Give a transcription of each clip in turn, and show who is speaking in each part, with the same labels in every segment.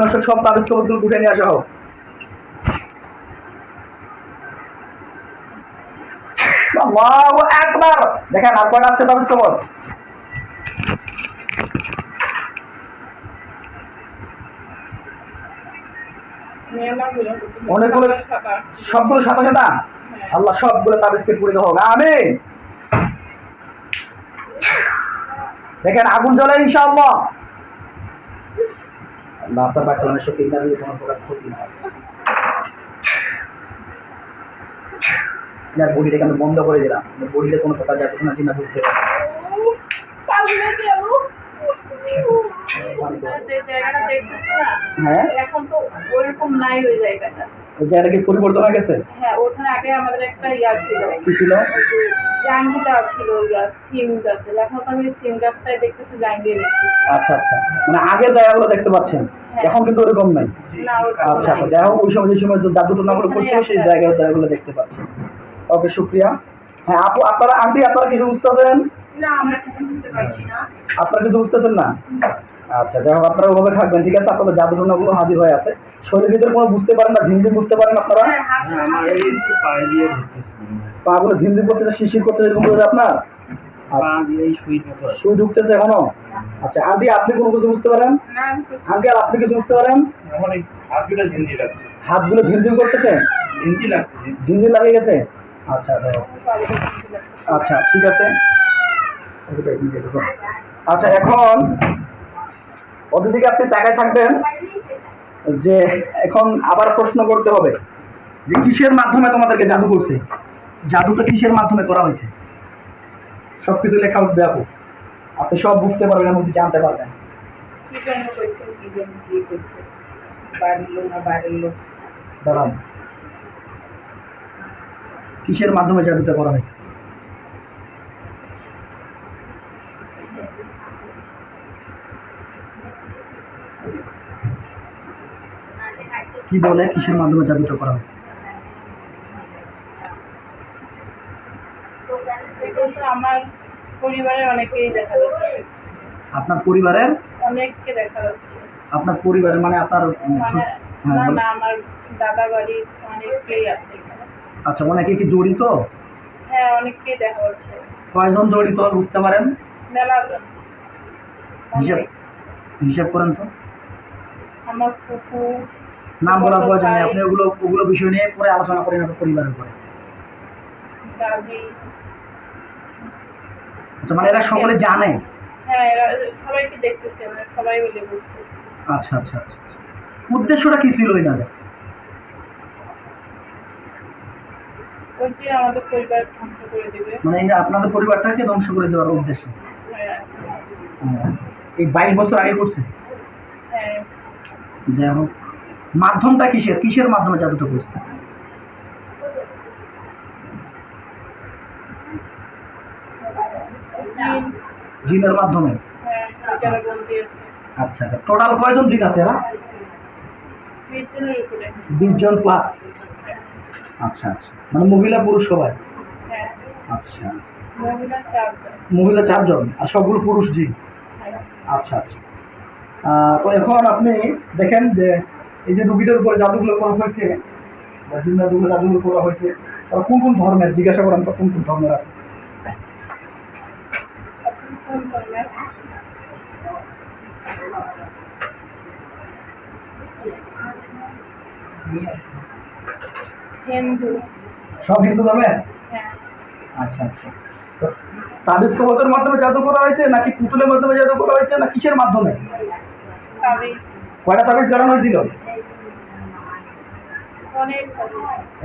Speaker 1: অনুসারে সব তাবিজ উঠে নিয়ে আসা। হোক আল্লাহু আকবার। দেখেন আর কয়টা আসছে তাবিজ অনেকগুলো সবগুলো সাদা সাদা? আল্লাহ সবগুলো তাবিজকে পুড়ে হোক। আমিন। দেখেন আগুন জ্বলে ইনশাআল্লাহ। আল্লাহ আপনার মানুষের চিন্তা না দিলে কোনো প্রকার ক্ষতি না হয়। আপনার বডিটাকে আমি বন্ধ করে দিলাম। বডিতে কোনো প্রকার যাতে না চিন্তা করতে পারে হ্যাঁ?
Speaker 2: এখন তো ওইরকম নাই হয়ে
Speaker 1: ওই জায়গাটা কি পরিবর্তন হয়ে গেছে?
Speaker 2: হ্যাঁ ওখানে আগে আমাদের একটা ইয়া ছিল।
Speaker 1: কি ছিল?
Speaker 2: জাঙ্গিটা ছিল ইয়া সিম গাছে। এখন তো আমি সিম গাছটাই দেখতেছি জাঙ্গিয়ে
Speaker 1: আচ্ছা আচ্ছা। মানে আগের জায়গাগুলো দেখতে পাচ্ছেন? এখন কিন্তু ওরকম নাই। আচ্ছা আচ্ছা। যাই হোক ওই সময় যে সময় জাদু টোনাগুলো করছিল সেই জায়গায় জায়গাগুলো দেখতে পাচ্ছেন। ওকে শুক্রিয়া হ্যাঁ আপু আপনারা আন্টি আপনারা কিছু বুঝতেছেন?
Speaker 2: না আমরা কিছু বুঝতে পারছি না।
Speaker 1: আপনারা কিছু বুঝতেছেন না? আচ্ছা যাই হোক আপনারা ওভাবে থাকবেন ঠিক আছে? আপনাদের জাদু টোনাগুলো হাজির হয়ে আছে। শরীরের ভিতরে কোনো বুঝতে পারেন না ঝিমঝিম বুঝতে পারেন আপনারা?
Speaker 2: হ্যাঁ,
Speaker 3: পায়ে দিয়ে ঢুকতেছে।
Speaker 1: পাগুলো ঝিমঝিম করতেছে শিশির করতেছে এরকম করে আপনার?
Speaker 3: পা
Speaker 1: শুই ঢুকতেছে এখনও? আচ্ছা আন্টি আপনি কোনো কিছু বুঝতে পারেন? আঙ্কেল আপনি কিছু বুঝতে পারেন?
Speaker 3: হাতগুলো
Speaker 1: ঝিমঝিম করতেছে? ঝিমঝিম লাগিয়ে গেছে? আচ্ছা। আচ্ছা ঠিক আছে। আচ্ছা এখন ওদের দিকে আপনি তাকায় থাকবেন যে এখন আবার প্রশ্ন করতে হবে যে কিসের মাধ্যমে তোমাদেরকে জাদু করছে? জাদুটা কিসের মাধ্যমে করা হয়েছে? সব কিছু লেখা উঠবে আপু। আপনি সব বুঝতে পারবেন এবং জানতে পারবেন। কিসের মাধ্যমে জাদুটা করা হয়েছে? কি বলে কিসের মাধ্যমে জাদুটা করা হয়েছে?
Speaker 2: আমার পরিবারের? অনেকেই দেখা যাচ্ছে
Speaker 1: আপনার পরিবারের
Speaker 2: অনেককে দেখা যাচ্ছে
Speaker 1: আপনার পরিবারের মানে আপনার হ্যাঁ,
Speaker 2: না আমার দাদা অনেকেই আছে
Speaker 1: আচ্ছা অনেকে কি জড়িত?
Speaker 2: হ্যাঁ অনেককেই দেখা যাচ্ছে
Speaker 1: কয়জন জড়িত বুঝতে পারেন? হিসাব হিসাব করেন তো।
Speaker 2: আমার ফুফু
Speaker 1: নাম বলার প্রয়োজন নেই। আপনি ওগুলো ওগুলো বিষয় নিয়ে পরে আলোচনা করেন আপনার পরিবারের পরে আচ্ছা মানে এরা সকলে জানে?
Speaker 2: হ্যাঁ সবাইকে দেখতেছে মানে
Speaker 1: আচ্ছা আচ্ছা আচ্ছা আচ্ছা। উদ্দেশ্যটা কি ছিল এনাদের মানে আপনাদের পরিবারটাকে ধ্বংস করে দেওয়ার উদ্দেশ্যে?
Speaker 2: হ্যাঁ,
Speaker 1: এই বাইশ বছর আগে করছে?
Speaker 2: হ্যাঁ।
Speaker 1: যাই হোক। মাধ্যমটা কিসের? কিসের মাধ্যমে জাদুটা করছে? জিনের মাধ্যমে? আচ্ছা আচ্ছা। টোটাল কয়জন জিন আছে
Speaker 2: বিশ
Speaker 1: জন প্লাস আচ্ছা আচ্ছা। মানে মহিলা, পুরুষ সবাই? আচ্ছা।
Speaker 2: মহিলা চারজন
Speaker 1: আর সবগুলো পুরুষ জিন? আচ্ছা আচ্ছা। তো এখন আপনি দেখেন যে এই যে রুগীটার উপরে জাদুগুলো করা হয়েছে বা জিন জাদুগুলো জাদুগুলো করা হয়েছে তারা কোন কোন ধর্মের? জিজ্ঞাসা করেন তো কোন কোন ধর্মের আছে?
Speaker 2: হিন্দু।
Speaker 1: সব হিন্দু ধর্মের
Speaker 2: হ্যাঁ।
Speaker 1: আচ্ছা আচ্ছা। তো তাবিজ কবচের মাধ্যমে জাদু করা হয়েছে নাকি পুতুলের মাধ্যমে জাদু করা হয়েছে না কিসের মাধ্যমে? কয়টা তাবিজ গাড়ানো হয়েছিল?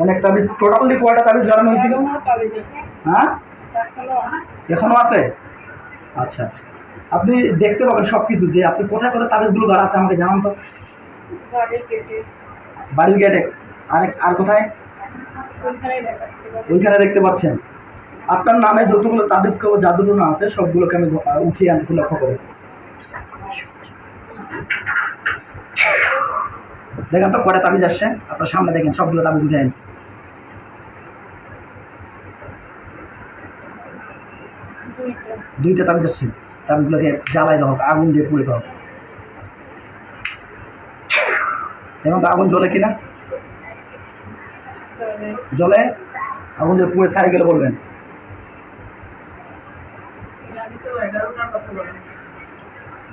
Speaker 2: অনেক তাবিজ।
Speaker 1: টোটালি কয়টা তাবিজ গাড়ানো হয়েছিল। হ্যাঁ? এখনও আছে। আচ্ছা আচ্ছা। আপনি দেখতে পাবেন সব কিছু যে আপনি কোথায় কোথায় তাবিজগুলো গাড়াচ্ছে আমাকে জানান তো।
Speaker 2: বাড়ির গেটে
Speaker 1: আরেক আর কোথায়? ওইখানে দেখতে পাচ্ছেন। আপনার নামে যতগুলো তাবিজ কবর জাদুটনা আছে সবগুলোকে আমি উঠিয়ে আনতেছি লক্ষ্য করে। দেখেন তো কটা তাবিজ আসছে। আপনার সামনে দেখেন, সবগুলো তাবিজ উঠে আনছি
Speaker 2: দুইটা
Speaker 1: তাবিজ আসছে। তাবিজগুলোকে জ্বালাই দেওয়া হোক, আগুন দিয়ে পুড়ে দেওয়া হোক। এখন তো আগুন জ্বলে কিনা? জ্বলে, আগুন যে পুড়ে ছাড়ে গেলে বলবেন।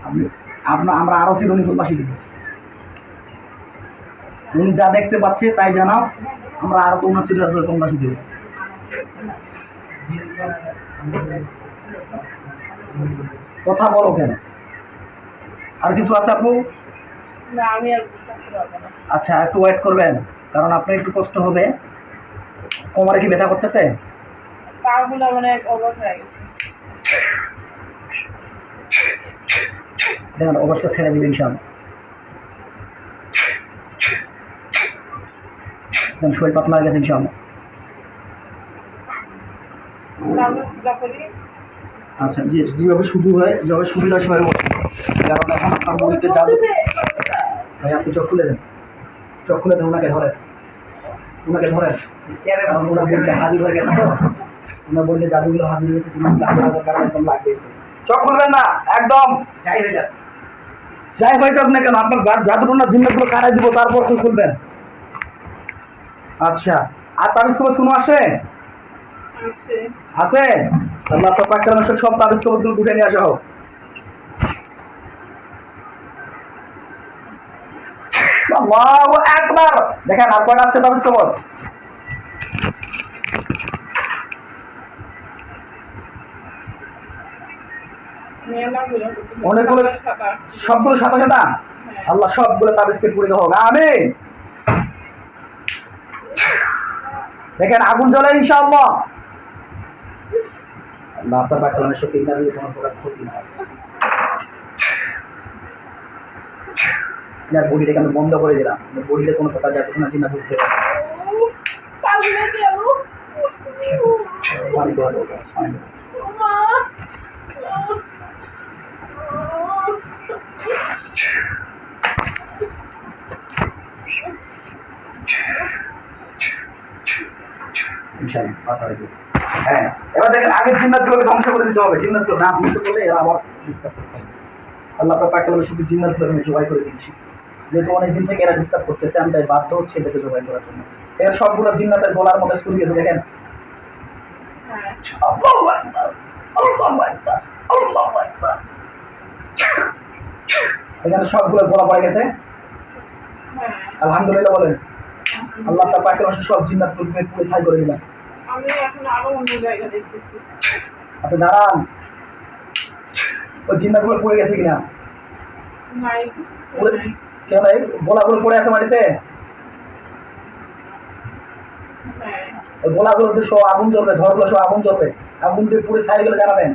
Speaker 1: আপনি, আপনার, আমরা আরও চিরুনি তল্লাশি দিব উনি যা দেখতে পাচ্ছে তাই জানাও। আমরা আরও তো উনার চিরুনি তল্লাশি দেব কথা বলো কেন? আর কিছু আছে আপু? আচ্ছা একটু ওয়েট করবেন কারণ আপনার একটু কষ্ট হবে। কোমরে কি ব্যথা করতেছে?
Speaker 2: মানে
Speaker 1: দেখেন অবশ্যই ছেড়ে দিবেন ইনশাল দেখেন শরীর পাতলা হয়ে গেছে ইনশাল্লাহ
Speaker 2: তারপর
Speaker 1: আচ্ছা জি যেভাবে সুযোগ হয় যেভাবে সুবিধা হয় সেভাবে কারণ এখন আপনার বডিতে জাদু ভাই আপনি চোখ খুলে দেন। চোখ খুলে দেন ওনাকে ধরেন। ওনাকে ধরেন। ওনার বডিতে হাজির হয়ে গেছে তো ওনার বডিতে জাদুগুলো হাজির হয়ে লাগবে হাজার কারণ একদম লাগবে। চোখ খুলবেন না একদম। যাই হয়ে যাক। যাই হয়ে যাক না কেন আপনার জাদুটনার জিনিসগুলো কারাই দিব তারপর খুলবেন। আচ্ছা। আর তাবিজ কবজ কোনো আসে? আছে সব তাবিজ কবজগুলো উঠে নিয়ে আসা হোক। আকবার! দেখেন আর আসছে তাবিজ কবজ অনেকগুলো সবগুলো সাদা সাদা? আল্লাহ সবগুলো তাবিজকে পুড়ে দেওয়া হোক। আমিন! দেখেন আগুন জ্বলে ইনশাআল্লাহ। আল্লাহ আপনার পাক কালামের সত্যি না দিলে কোনো প্রকার ক্ষতি না। আপনার বডিটাকে আমি বন্ধ করে দিলাম। বডিতে কোনো প্রকার যাতে কোনো চিন্তা ঢুকতে পারে
Speaker 2: পাগুলো গেল
Speaker 1: পানি দেওয়া পানি দেওয়া।
Speaker 2: মা
Speaker 1: ইনশাআল্লাহ। হ্যাঁ এবার দেখেন আগের জিন্নাতগুলোকে ধ্বংস করে দিতে হবে। জিন্নাতগুলো না ধ্বংস করলে এরা আবার ডিস্টার্ব করতে হবে আল্লাহ পাক কালামে শুধু জিন্নাতগুলো আমি জবাই করে দিচ্ছি। যেহেতু অনেকদিন থেকে এরা ডিস্টার্ব করতেছে আমি তাই বাধ্য হচ্ছে এটাকে জবাই করার জন্য। এর সবগুলো জিন্নাতের গলার মধ্যে গেছে দেখেন। এখানে সবগুলো গলা পড়ে গেছে।
Speaker 2: হ্যাঁ।
Speaker 1: আলহামদুলিল্লাহ বলেন। আল্লাহ আপনার পাক কালামে সব পুরো ছাই করে দিলাম
Speaker 2: আমি এখন আরও অন্য জায়গা দেখতেছি।
Speaker 1: আপনি দাঁড়ান। ওই পড়ে গেছে কিনা?
Speaker 2: নাই
Speaker 1: কেন গোলাগুলো পড়ে আছে মাটিতে? ওই গোলাগুলো তো সব আগুন জ্বলবে ধরগুলো সব আগুন জ্বলবে। আগুন দিয়ে পুড়ে ছাই গেলে জানাবেন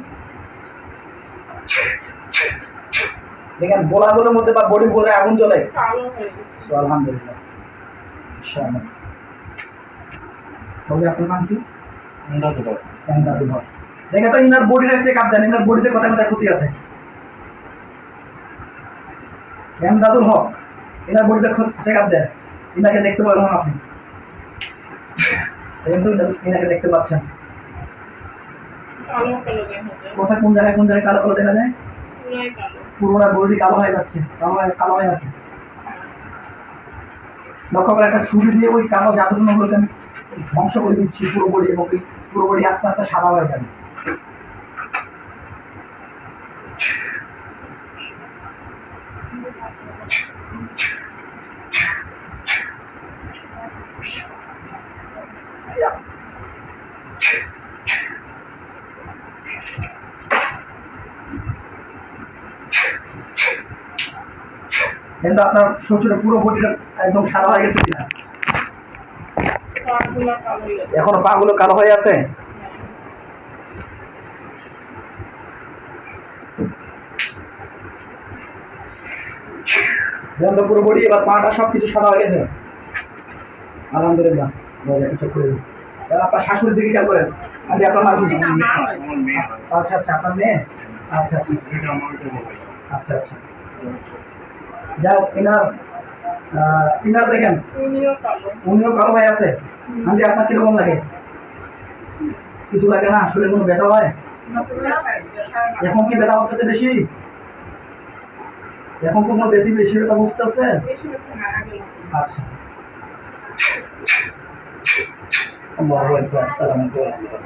Speaker 1: দেখেন গোলাগুলোর মধ্যে বা বডি বলে আগুন জ্বলে। আলহামদুলিল্লাহ। তবে আপনার নাম কি? দেখে তো ইনার বডিটা চেক আপ দেন ইনার বডিতে কোথায় কোথায় ক্ষতি আছে? এম হক ইনার বডিতে চেক আপ দেন ইনাকে দেখতে পারবেন আপনি। কিন্তু ইনাকে দেখতে পাচ্ছেন।
Speaker 2: কালো কালো দেখাচ্ছে
Speaker 1: কোথায় কোন জায়গায় কোন জায়গায় কালো কালো দেখা যায়?
Speaker 2: পুরাই কালো।
Speaker 1: পুরোটা বডি কালো হয়ে যাচ্ছে কালো কালো হয়ে আছে। লক্ষ্য করে একটা ছুরি দিয়ে ওই কালো জাদুগুলোকে আমি ধ্বংস করে দিচ্ছি পুরো বডি এবং ওই পুরো বডি আস্তে আস্তে সাদা হয়ে যাবে। কিন্তু আপনার শ্বশুরের পুরো বডিটা একদম সাদা হয়ে গেছে কিনা
Speaker 2: পাগুলো কালো হয়ে গেছে
Speaker 1: এখনও পাগুলো কালো হয়ে আছে? এবার পাটা সব কিছু সাদা হয়ে গেছে। আলহামদুলিল্লাহ। আপনার শাশুড়ির দিকে খেয়াল করেন। আমি আপনার নাম কি আচ্ছা আচ্ছা আপনার মেয়ে? আচ্ছা আচ্ছা। আচ্ছা আচ্ছা। যাও আহ, ইনার দেখেন?
Speaker 2: উনিও কালো।
Speaker 1: হয়ে আছে? আন্টি আপনার কীরকম লাগে? কিছু লাগে না? আসলে কোনো ব্যথা হয়? এখন কি ব্যথা হতেছে বেশি? এখন তো কোনো বেশি বেশি ব্যথা বুঝতেছে। আচ্ছা। আল্লাহু আকবার আসসালামু আলাইকুম।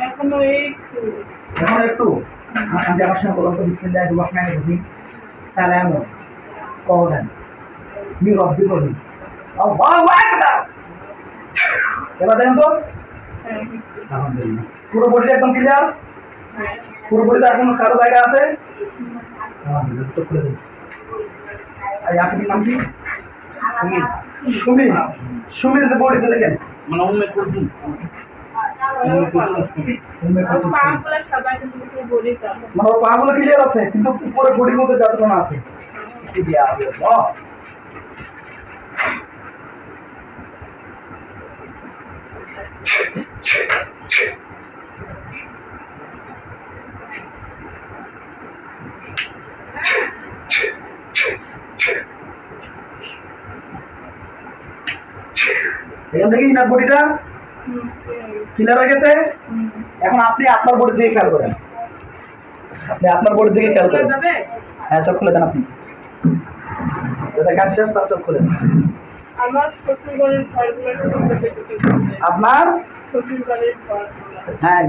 Speaker 2: এখনও একটু
Speaker 1: এখন একটু আমি আমার সঙ্গে বললাম তো বিসমিল্লাহির রহমানির রহিম সালামু কওলান মির রাব্বির রহিম আল্লাহু আকবার এবার দেখেন তো
Speaker 2: হ্যাঁ
Speaker 1: আলহামদুলিল্লাহ পুরো বডিটা একদম ক্লিয়ার
Speaker 2: হ্যাঁ
Speaker 1: পুরো বডিতে এখন কারও জায়গা আছে আলহামদুলিল্লাহ দিন আর আপনার নাম কি
Speaker 3: সুমিত
Speaker 1: সুমিত বডিতে দেখেন
Speaker 3: মানে উম্মে কুলসুম
Speaker 1: ওর পাগুলো ক্লিয়ার আছে কিন্তু উপরে বডির মধ্যে আছে। এখান থেকে ইনার বডিটা? ক্লিয়ার হয়ে গেছে এখন আপনি আপনার বডির দিকে খেয়াল করেন। আপনি আপনার বডির দিকে খেয়াল করেন।
Speaker 2: যাবে?
Speaker 1: হ্যাঁ চোখ খুলে দেন আপনি। যেটা কাজ শেষ তার চোখ খুলে দেন। আপনার? হ্যাঁ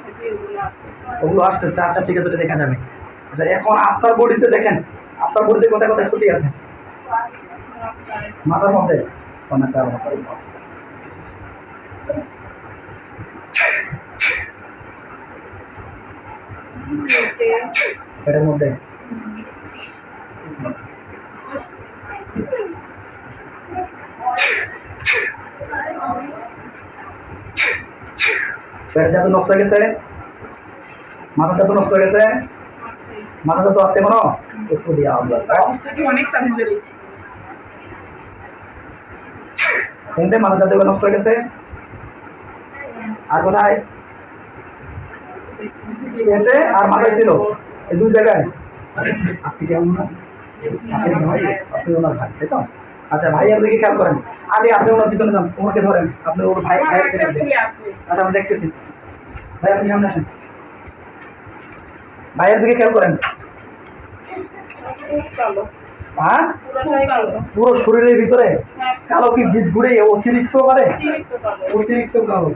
Speaker 2: থাকি ওগুলো
Speaker 1: আসতেছে। আচ্ছা ঠিক আছে দেখা যাবে। আচ্ছা এখন আপনার বডিতে দেখেন আপনার বডিতে কোথায় কোথায় ক্ষতি আছে? মাথার মধ্যে? মধ্যে পেটের জাতু নষ্ট হয়ে গেছে মাথার জাতু নষ্ট হয়ে গেছে, মাথা জাতু আছে কোনো একটু দিয়া
Speaker 2: অনেক
Speaker 1: এতে মাথা জাতু নষ্ট হয়ে গেছে। আর কোথায়? পেটে আর মাথায় ছিল। এই দুই জায়গায়। আপনি কেমন না? আপনি ভাই আপনি ওনার ভাই তাই তো? আচ্ছা ভাইয়ার দিকে খেয়াল করেন? আগে আপনি ওনার পিছনে যান ওনাকে ধরেন। আপনি ওর ভাই আচ্ছা আমি দেখতেছি। ভাই আপনি সামনে আসেন। ভাইয়ের দিকে খেয়াল করেন? হ্যাঁ পুরো শরীরের ভিতরে কালো কি বিট ঘুরে অতিরিক্ত করে?
Speaker 2: অতিরিক্ত কালো।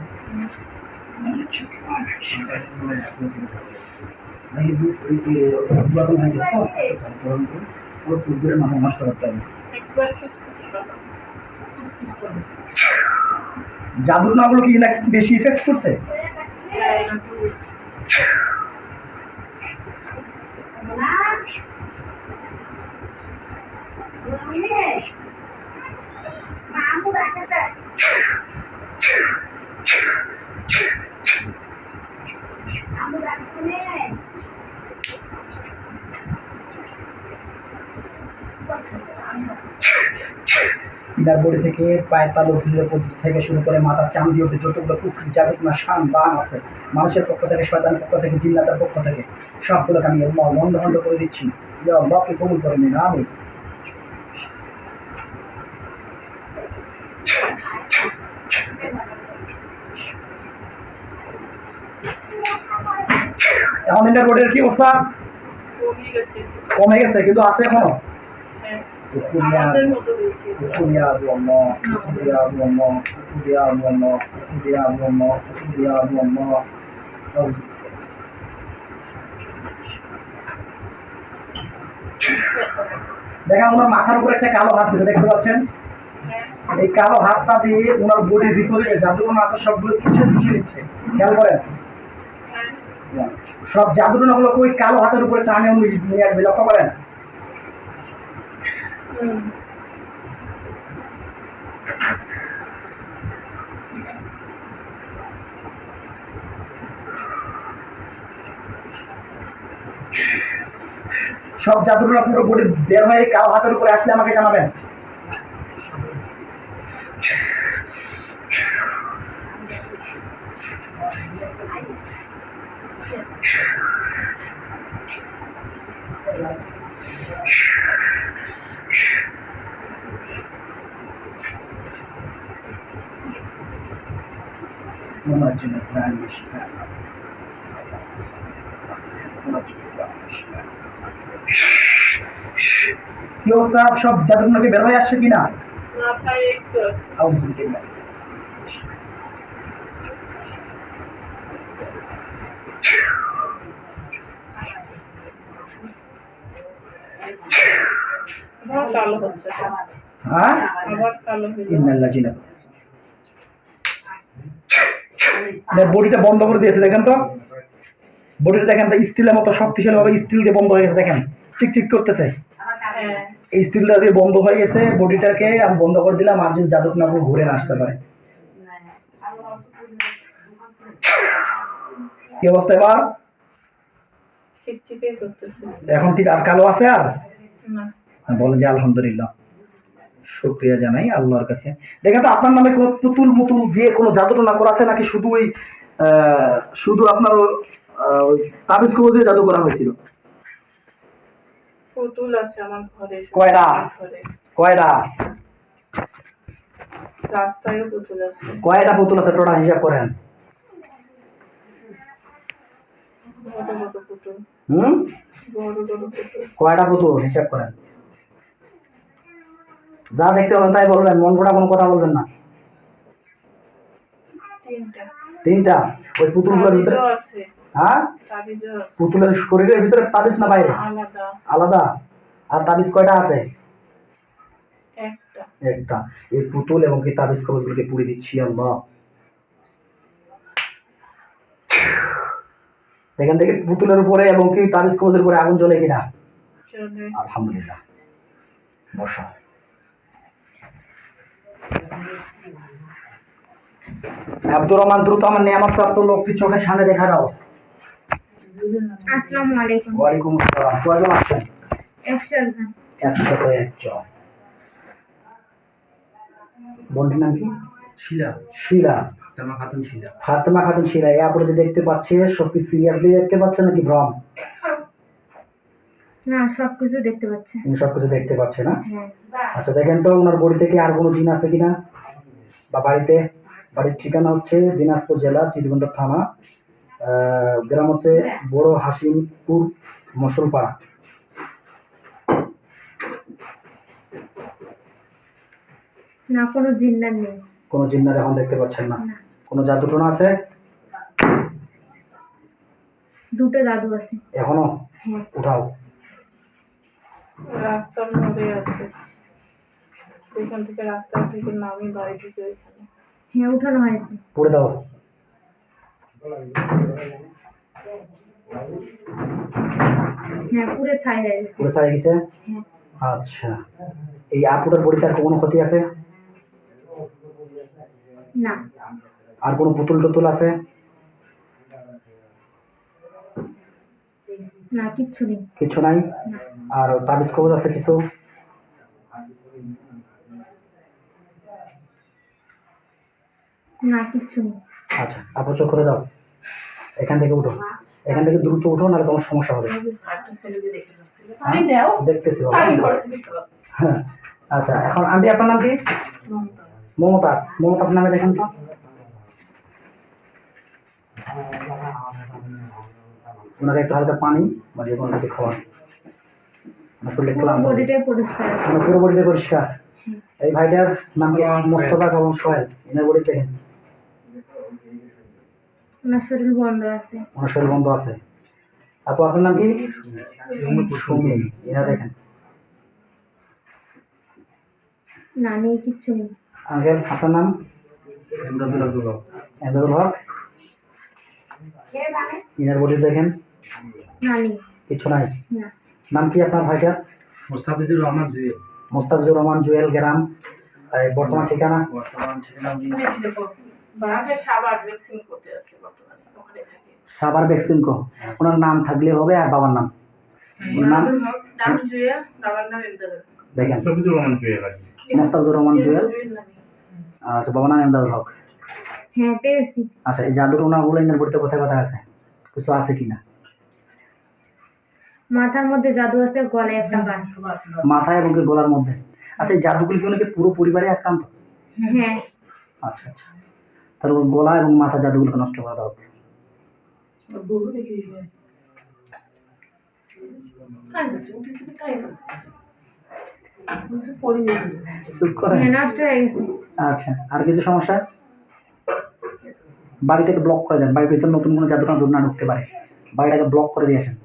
Speaker 1: নষ্ট করতে হবে জাদুর নাগুলো কি নাকি বেশি ইফেক্ট করছে? ইনার বডি থেকে পায়ের তালু ভিড়ের থেকে শুরু করে মাথার চামড়ি অব্দি যতগুলো কুকুর যাতগুলো শান, বান আছে, মানুষের পক্ষ থেকে, শয়তানের পক্ষ থেকে জিল্লাতার পক্ষ থেকে, সবগুলোকে আমি লন্ড ভন্ড করে দিচ্ছি। আল্লাহকে কবুল করে নিন আমি এখন ইন্টার বোর্ডের কি অবস্থা? কমে গেছে কিন্তু আছে এখনও?
Speaker 2: হ্যাঁ.
Speaker 1: দেখেন ওনার মাথার উপর একটা কালো হাত দিয়েছে দেখতে পাচ্ছেন?
Speaker 2: হ্যাঁ।
Speaker 1: এই কালো হাতটা দিয়ে ওনার বডির ভিতরে জাদুগুলো মাথা সবগুলো চুষে চুষে দিচ্ছে খেয়াল করেন? সব জাদুটনাগুলোকে ওই কালো হাতের উপরে টানে নিয়ে আসবে, লক্ষ্য করেন? সব জাদুটনা পুরো বডি বের হয়ে কালো হাতের উপরে আসলে আমাকে জানাবেন। মুনাজ্জিম প্রাণ শিকার কি অবস্থা? সব জাদুগুলোকে বের হয়ে আসছে কিনা?
Speaker 2: মাথায় একটু আছে।
Speaker 1: আউযুবিল্লাহ।
Speaker 2: আবার কালো হচ্ছে।
Speaker 1: হ্যাঁ?
Speaker 2: আবার কালো
Speaker 1: ইন্নাল্লাহ জিনা বডিটা বন্ধ করে দিয়েছে দেখেন তো। বডিটা দেখেন তো স্টিলের মতো শক্তিশালী ভাবে স্টিল দিয়ে বন্ধ হয়ে গেছে দেখেন। চিক চিক করতেছে।
Speaker 2: হ্যাঁ।
Speaker 1: এই স্টিলটা দিয়ে বন্ধ হয়ে গেছে বডিটাকে আমি বন্ধ করে দিলাম আর যদি জাদুক না ঘুরে আসতে পারে। কি অবস্থা এবার? এখন কি আর কালো আছে আর?
Speaker 2: না।
Speaker 1: বলেন যে আলহামদুলিল্লাহ। শুক্রিয়া জানাই আল্লাহর কাছে। দেখেন তো আপনার নামে কোনো পুতুল মুতুল দিয়ে কোনো জাদু না করা আছে নাকি শুধু ওই শুধু আপনার ওই তাবিজ দিয়ে জাদু করা হয়েছিল?
Speaker 2: পুতুল আছে আমার ঘরে
Speaker 1: কয়টা? কয়টা?
Speaker 2: রাস্তায়ও পুতুল আছে।
Speaker 1: কয়টা পুতুল আছে টোটাল হিসাব করেন? হুম? কয়টা পুতুল হিসাব করেন? যা দেখতে পাবেন তাই বলবেন মন করা কোনো কথা বলবেন না।
Speaker 2: তিনটা।
Speaker 1: ওই পুতুলগুলোর ভিতরে? হ্যাঁ? পুতুলের শরীরের ভিতরে তাবিজ না বাইরে?
Speaker 2: আলাদা।
Speaker 1: আর তাবিজ কয়টা আছে?
Speaker 2: একটা।
Speaker 1: এই পুতুল এবং কি তাবিজ কবজগুলোকে পুড়ে দিচ্ছি আল্লাহ এখান থেকে পুতুলের উপরে এবং কি তাবিজ কবজের উপরে আগুন জ্বলে কিনা? আলহামদুলিল্লাহ। বসো। আব্দুর রহমান দ্রুত আমার নিয়ামত প্রাপ্ত লোকটি চোখের সামনে দেখা দাও।
Speaker 4: আসসালামু আলাইকুম।
Speaker 1: ওয়ালাইকুম আসসালাম। কয়জন আসছেন
Speaker 4: একশো একজন।
Speaker 1: একশো একজন। বোনটির নাম কি?
Speaker 3: শিলা।
Speaker 1: শিলা।
Speaker 3: তামা খাতুন শিলা।
Speaker 1: ফাতেমা খাতুন শিলা। যে দেখতে পাচ্ছে সব কি সিরিয়াসলি দেখতে পাচ্ছে নাকি ভ্রম?
Speaker 4: না সব কিছু দেখতে পাচ্ছে।
Speaker 1: উনি সব কিছু দেখতে পাচ্ছে না?
Speaker 4: হ্যাঁ।
Speaker 1: আচ্ছা দেখেন তো ওনার বড়ি থেকে আর কোনো জিন আছে কিনা? বা বাড়িতে বাড়ির ঠিকানা হচ্ছে দিনাজপুর জেলা চিরগঞ্জ থানা গ্রাম হচ্ছে বড় হাসিমপুর মশলপাড়া।
Speaker 4: না কোনো জিন্নার নেই।
Speaker 1: কোনো জিন্নার এখন দেখতে পাচ্ছেন না। কোনো জাদুটনা আছে?
Speaker 4: দুটো দাদু আছে।
Speaker 1: এখনও?
Speaker 4: হ্যাঁ।
Speaker 1: উঠাও।
Speaker 2: রাস্তার মোড়ে আছে। এখান থেকে রাস্তা থেকে নামি বাড়ি ওইখানে
Speaker 4: হ্যাঁ উঠানো হয়েছে।
Speaker 1: পড়ে দাও।
Speaker 4: হ্যাঁ পুরো ছাই গেছে।
Speaker 1: পড়ে সারে গেছে?
Speaker 4: হ্যাঁ।
Speaker 1: আচ্ছা। এই আপুটার বড়িতে আর কোনো ক্ষতি আছে?
Speaker 4: না।
Speaker 1: আর কোনো পুতুল টুতুল আছে?
Speaker 4: না কিচ্ছু নেই।
Speaker 1: কিছু নাই? আর তাবিজ কবজ আছে কিছু?
Speaker 4: না কিচ্ছু নেই।
Speaker 1: আচ্ছা আপু চোখ করে দাও। এখান থেকে উঠো। এখান থেকে দ্রুত উঠো নাহলে তোমার সমস্যা হবে। হ্যাঁ? দেখতেছি বাবা। হ্যাঁ। আচ্ছা এখন আন্টি আপনার নাম কি? মমতাজ। মমতাজ। নামে দেখেন তো। ওনাকে একটু হালকা পানি বা যে কোনো কিছু খাওয়ান।
Speaker 4: পুরো বডিটাই পরিষ্কার।
Speaker 1: পুরো বডিটা পরিষ্কার। এই ভাইটার নাম কি? মোস্তফা এবং সোহেল এনার বডি দেখেন
Speaker 4: ওনার শরীর বন্ধ আছে।
Speaker 1: ওনার শরীর বন্ধ আছে। আপু আপনার নাম কি? সুমি এনা দেখেন।
Speaker 4: না নেই কিচ্ছু নেই।
Speaker 1: আঙ্কেল আপনার নাম?
Speaker 3: এমদাদুল হক
Speaker 1: এমদাদুল হক। ইনার বডি দেখেন।
Speaker 4: না নেই।
Speaker 1: কিছু নাই। নাম কি আপনার ভাইটার
Speaker 3: মুস্তাফিজুর রহমান জুয়েল।
Speaker 1: মোস্তাফিজুর রহমান জুয়েল গ্রাম। বর্তমান ঠিকানা?
Speaker 3: বর্তমান ঠিকানা
Speaker 2: সাবার ভ্যাকসিন করতে আছে বর্তমানে ওখানে থাকে।
Speaker 1: সাবার ভ্যাকসিন কো? ওনার নাম থাকলে হবে আর বাবার নাম? দেখেন। মোস্তাফিজুর রহমান জুয়েল আচ্ছা এমদাদুল হক।
Speaker 4: হ্যাঁ পেয়েছি।
Speaker 1: আচ্ছা এই জাদুর ওনাগুলো কোথায় কোথায় আছে? কিছু আছে কি না
Speaker 4: মাথার মধ্যে জাদু আছে গলায় একটা বান
Speaker 1: মাথায় এবং গলার মধ্যে? আচ্ছা এই জাদুগুলি কি পুরো পরিবারে আক্রান্ত?
Speaker 4: হ্যাঁ।
Speaker 1: আচ্ছা আচ্ছা। ওর গলা এবং মাথা জাদুগুলোকে নষ্ট করে করে।
Speaker 4: হ্যাঁ
Speaker 1: আচ্ছা আর কিছু সমস্যা? বাড়িটাকে ব্লক করে দেন বাড়ির ভিতরে নতুন কোনো জাদু না না ঢুকতে পারে। বাড়িটাকে ব্লক করে দিয়ে আসেন।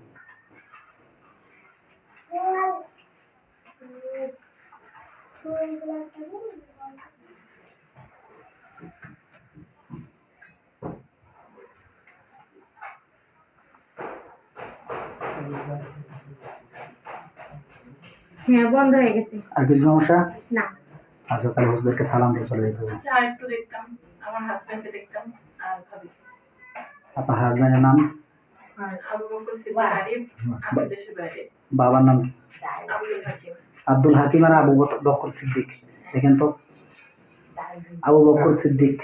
Speaker 4: হ্যাঁ বন্ধ হয়ে গেছে।
Speaker 1: আর কিছু সমস্যা?
Speaker 4: না।
Speaker 1: আচ্ছা তাহলে হুজুরকে সালাম দিয়ে চলে যেতে হবে।
Speaker 2: আচ্ছা আর একটু দেখতাম। আমার হাজবেন্ডকে দেখতাম আর ভাবি।
Speaker 1: আপনার হাজব্যান্ডের নাম? বাবার নাম? কি?
Speaker 2: আব্দুল হাকিম
Speaker 1: আর আবু বক- বকর সিদ্দিক। দেখেন তো। আবু বকর সিদ্দিক।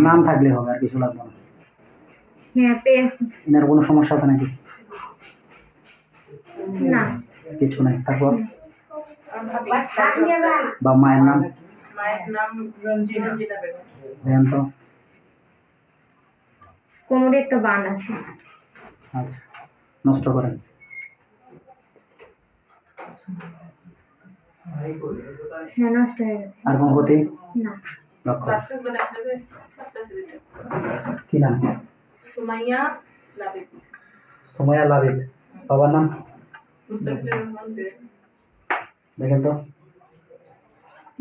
Speaker 1: নাম থাকলে হবে আর কিছু লাগবে না।
Speaker 4: হ্যাঁ
Speaker 1: কোনো সমস্যা আছে নাকি?
Speaker 4: না।
Speaker 1: কিছু নাই। তারপর? বা মায়ের নাম?
Speaker 2: মায়ের নাম রঞ্জিনা বেগম
Speaker 1: তো
Speaker 4: কোমরে একটা বান আছে।
Speaker 1: আচ্ছা নষ্ট করেন।
Speaker 4: হ্যাঁ নষ্ট হয়ে গেছে।
Speaker 1: আর কোনো ক্ষতি?
Speaker 4: না।
Speaker 1: লক্ষ্য।
Speaker 2: বাচ্চাগুলো দেখা যাবে? বাচ্চা ছেলেটা
Speaker 1: কি নাম
Speaker 2: সুমাইয়া লাবিব।
Speaker 1: বাবার নাম? দেখেন তো।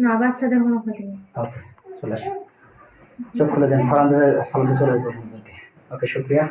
Speaker 4: না বাচ্চাদের কোনো ক্ষতি নেই।
Speaker 1: ওকে চলে আসেন চোখ খুলে দেন সালাম দিয়ে সালাম দিয়ে চলে যেতে ওকে শুক্রিয়া।